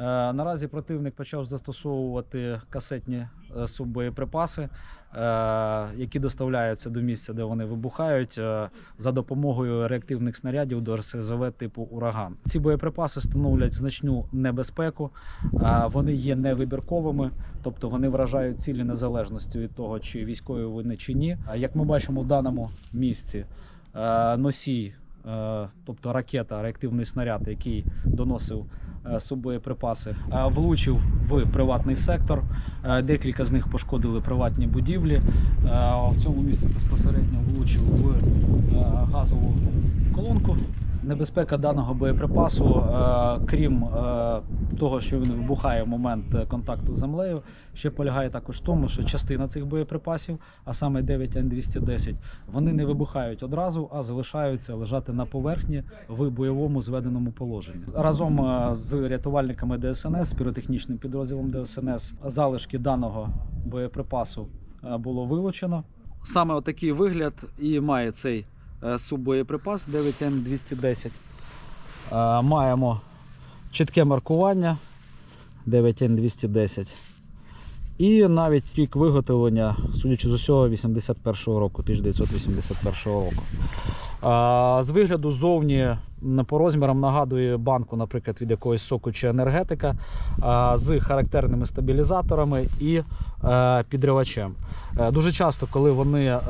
Е, Наразі противник почав застосовувати касетні е, суббоєприпаси, е, які доставляються до місця, де вони вибухають, за допомогою реактивних снарядів до РСЗВ типу ураган. Ці боєприпаси становлять значну небезпеку. Вони є невибірковими, тобто вони вражають цілі незалежності від того, чи військові вони чи ні. Як ми бачимо в даному місці, носій, тобто ракета, реактивний снаряд, який доносив з собою припаси, влучив в приватний сектор. Е, Декілька з них пошкодили приватні будівлі. Е, В цьому місці безпосередньо влучив в е, газову колонку. Небезпека даного боєприпасу, е, крім е, того, що він вибухає в момент е, контакту з землею, ще полягає також в тому, що частина цих боєприпасів, а саме 9Н210, вони не вибухають одразу, а залишаються лежати на поверхні в бойовому зведеному положенні. Разом з рятувальниками ДСНС, з піротехнічним підрозділом ДСНС, залишки даного боєприпасу було вилучено. Саме отакий вигляд і має цей суббоєприпас 9Н210. Е, Маємо чітке маркування 9Н210. І навіть рік виготовлення, судячи з усього, 81-го року, 1981 року. З вигляду зовні по розмірам нагадує банку, наприклад, від якогось соку чи енергетика з характерними стабілізаторами і е, підривачем. Е, Дуже часто, коли вони е,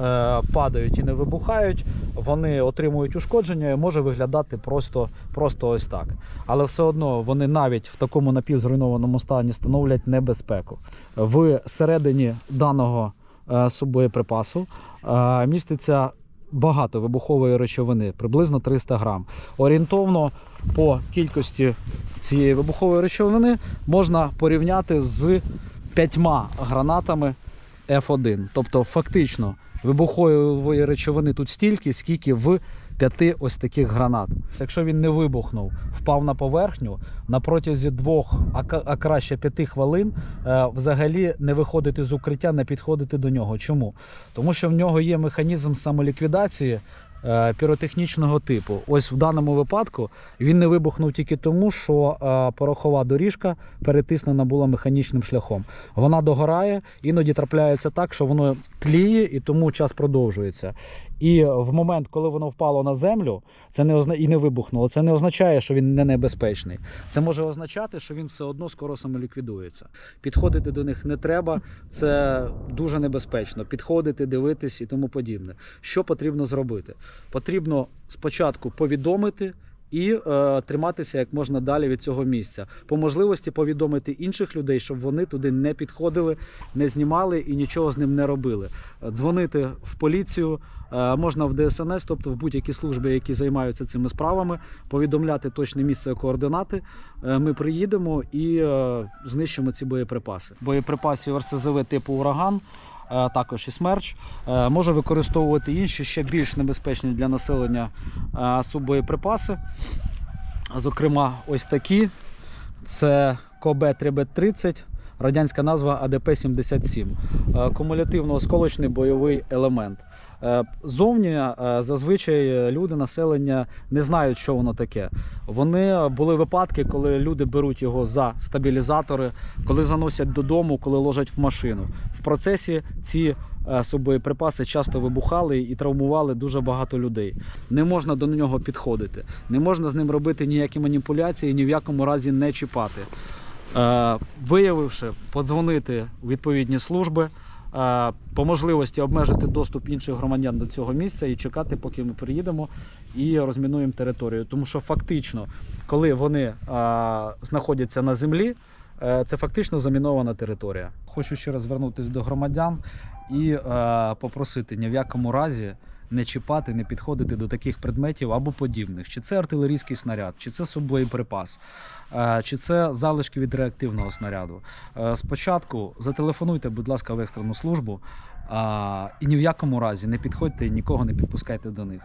падають і не вибухають, вони отримують ушкодження і може виглядати просто, просто ось так. Але все одно вони навіть в такому напівзруйнованому стані становлять небезпеку. В середині даного суббоєприпасу е, міститься багато вибухової речовини, приблизно 300 грам. Орієнтовно по кількості цієї вибухової речовини можна порівняти з п'ятьма гранатами F1. Тобто, фактично, вибухової речовини тут стільки, скільки в п'яти ось таких гранат. Якщо він не вибухнув, впав на поверхню, на протязі двох, а, краще п'яти хвилин, е, взагалі не виходити з укриття, не підходити до нього. Чому? Тому що в нього є механізм самоліквідації. е, Піротехнічного типу, ось в даному випадку він не вибухнув тільки тому, що е, порохова доріжка перетиснена була механічним шляхом. Вона догорає, іноді трапляється так, що воно тліє і тому час продовжується. І в момент, коли воно впало на землю, це не озна... і не вибухнуло. Це не означає, що він не небезпечний. Це може означати, що він все одно скоро самоліквідується. Підходити до них не треба, це дуже небезпечно. Підходити, дивитись і тому подібне. Що потрібно зробити? Потрібно спочатку повідомити. І е, триматися як можна далі від цього місця. По можливості повідомити інших людей, щоб вони туди не підходили, не знімали і нічого з ним не робили. Е, Дзвонити в поліцію, е, можна в ДСНС, тобто в будь-які служби, які займаються цими справами, повідомляти точне місце координати. Е, Ми приїдемо і е, знищимо ці боєприпаси. Боєприпасів РСЗВ типу ураган. Е, Також і смерч е, може використовувати інші ще більш небезпечні для населення е, суббоєприпаси. Зокрема, ось такі. Це КОБ 3Б30, радянська назва АДП-77. Е, Кумулятивно-осколочний бойовий елемент. Е, Зовні е, зазвичай люди населення не знають, що воно таке. Вони були випадки, коли люди беруть його за стабілізатори, коли заносять додому, коли ложать в машину. В процесі ці е, суббоєприпаси часто вибухали і травмували дуже багато людей. Не можна до нього підходити, не можна з ним робити ніякі маніпуляції, ні в якому разі не чіпати. Е, Виявивши, подзвонити у відповідні служби. Е, По можливості обмежити доступ інших громадян до цього місця і чекати, поки ми приїдемо і розмінуємо територію. Тому що фактично, коли вони е, знаходяться на землі, е, це фактично замінована територія. Хочу ще раз звернутися до громадян і попросити ні в якому разі не чіпати, не підходити до таких предметів або подібних. Чи це артилерійський снаряд, чи це суббоєприпас, е, чи це залишки від реактивного снаряду. Е, Спочатку зателефонуйте, будь ласка, в екстрену службу. І ні в якому разі не підходьте і нікого не підпускайте до них.